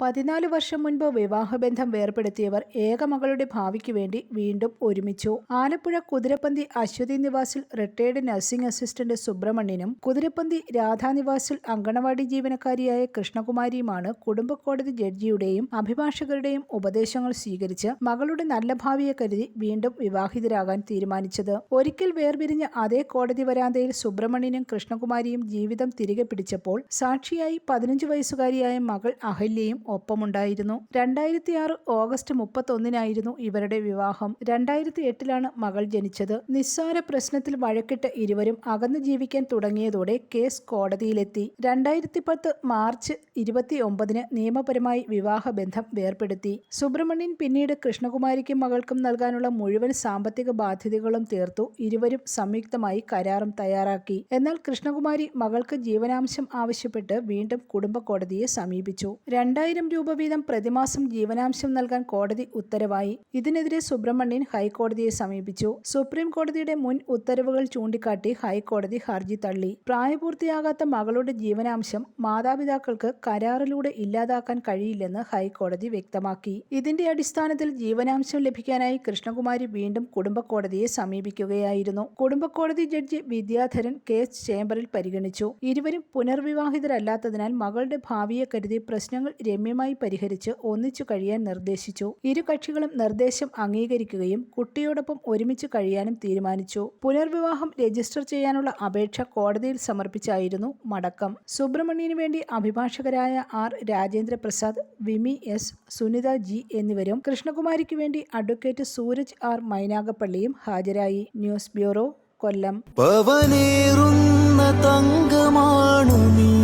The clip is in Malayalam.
പതിനാല് വർഷം മുൻപ് വിവാഹബന്ധം വേർപെടുത്തിയവർ ഏകമകളുടെ ഭാവിക്ക് വേണ്ടി വീണ്ടും ഒരുമിച്ചു. ആലപ്പുഴ കുതിരപ്പന്തി അശ്വതി നിവാസിൽ റിട്ടയർഡ് നഴ്സിംഗ് അസിസ്റ്റന്റ് സുബ്രഹ്മണ്യനും കുതിരപ്പന്തി രാധാനിവാസിൽ അങ്കണവാടി ജീവനക്കാരിയായ കൃഷ്ണകുമാരിയുമാണ് കുടുംബക്കോടതി ജഡ്ജിയുടെയും അഭിഭാഷകരുടെയും ഉപദേശങ്ങൾ സ്വീകരിച്ച് മകളുടെ നല്ല ഭാവിയെ കരുതി വീണ്ടും വിവാഹിതരാകാൻ തീരുമാനിച്ചത്. ഒരിക്കൽ വേർപിരിഞ്ഞ അതേ കോടതി വരാന്തയിൽ സുബ്രഹ്മണ്യനും കൃഷ്ണകുമാരിയും ജീവിതം തിരികെ പിടിച്ചപ്പോൾ സാക്ഷിയായി പതിനഞ്ച് വയസ്സുകാരിയായ മകൾ അഹല്യയും ഒപ്പമുണ്ടായിരുന്നു. രണ്ടായിരത്തി ആറ് ഓഗസ്റ്റ് മുപ്പത്തൊന്നിനായിരുന്നു ഇവരുടെ വിവാഹം. രണ്ടായിരത്തി എട്ടിലാണ് മകൾ ജനിച്ചത്. നിസ്സാര പ്രശ്നത്തിൽ വഴക്കിട്ട് ഇരുവരും അകന്നു ജീവിക്കാൻ തുടങ്ങിയതോടെ കേസ് കോടതിയിലെത്തി. രണ്ടായിരത്തി പത്ത് മാർച്ച് ഇരുപത്തി ഒമ്പതിന് നിയമപരമായി വിവാഹബന്ധം വേർപ്പെടുത്തി സുബ്രഹ്മണ്യൻ പിന്നീട് കൃഷ്ണകുമാരിക്കും മകൾക്കും നൽകാനുള്ള മുഴുവൻ സാമ്പത്തിക ബാധ്യതകളും തീർത്തു. ഇരുവരും സംയുക്തമായി കരാറും തയ്യാറാക്കി. എന്നാൽ കൃഷ്ണകുമാരി മകൾക്ക് ജീവനാംശം ആവശ്യപ്പെട്ട് വീണ്ടും കുടുംബ കോടതിയെ സമീപിച്ചു. രണ്ടായിരം രൂപ വീതം പ്രതിമാസം ജീവനാംശം നൽകാൻ കോടതി ഉത്തരവായി. ഇതിനെതിരെ സുബ്രഹ്മണ്യൻ ഹൈക്കോടതിയെ സമീപിച്ചു. സുപ്രീം കോടതിയുടെ മുൻ ഉത്തരവുകൾ ചൂണ്ടിക്കാട്ടി ഹൈക്കോടതി ഹർജി തള്ളി. പ്രായപൂർത്തിയാകാത്ത മകളുടെ ജീവനാംശം മാതാപിതാക്കൾക്ക് കരാറിലൂടെ ഇല്ലാതാക്കാൻ കഴിയില്ലെന്ന് ഹൈക്കോടതി വ്യക്തമാക്കി. ഇതിന്റെ അടിസ്ഥാനത്തിൽ ജീവനാംശം ലഭിക്കാനായി കൃഷ്ണകുമാരി വീണ്ടും കുടുംബ കോടതിയെ സമീപിക്കുകയായിരുന്നു. കുടുംബ കോടതി ജഡ്ജി വിദ്യാധരൻ കേസ് ചേംബറിൽ പരിഗണിച്ചു. ഇരുവരും പുനർവിവാഹിതരല്ലാത്തതിനാൽ മകളുടെ ഭാവിയെ കരുതി പ്രശ്നങ്ങൾ രമ്യമായി പരിഹരിച്ച് ഒന്നിച്ചു കഴിയാൻ നിർദ്ദേശിച്ചു. ഇരു കക്ഷികളും നിർദ്ദേശം അംഗീകരിക്കുകയും കുട്ടിയോടൊപ്പം ഒരുമിച്ച് കഴിയാനും തീരുമാനിച്ചു. പുനർവിവാഹം രജിസ്റ്റർ ചെയ്യാനുള്ള അപേക്ഷ കോടതിയിൽ സമർപ്പിച്ചായിരുന്നു മടക്കം. സുബ്രഹ്മണ്യന് വേണ്ടി അഭിഭാഷകരായ R. Rajendra Prasad Vimi S. Sunitha G. എന്നിവരും കൃഷ്ണകുമാരിക്ക് വേണ്ടി അഡ്വക്കേറ്റ് സൂരജ് ആർ. മൈനാഗപ്പള്ളിയും ഹാജരായി. ന്യൂസ് ബ്യൂറോ കൊല്ലം. പവനേറുന്ന തങ്കമാണു നീ.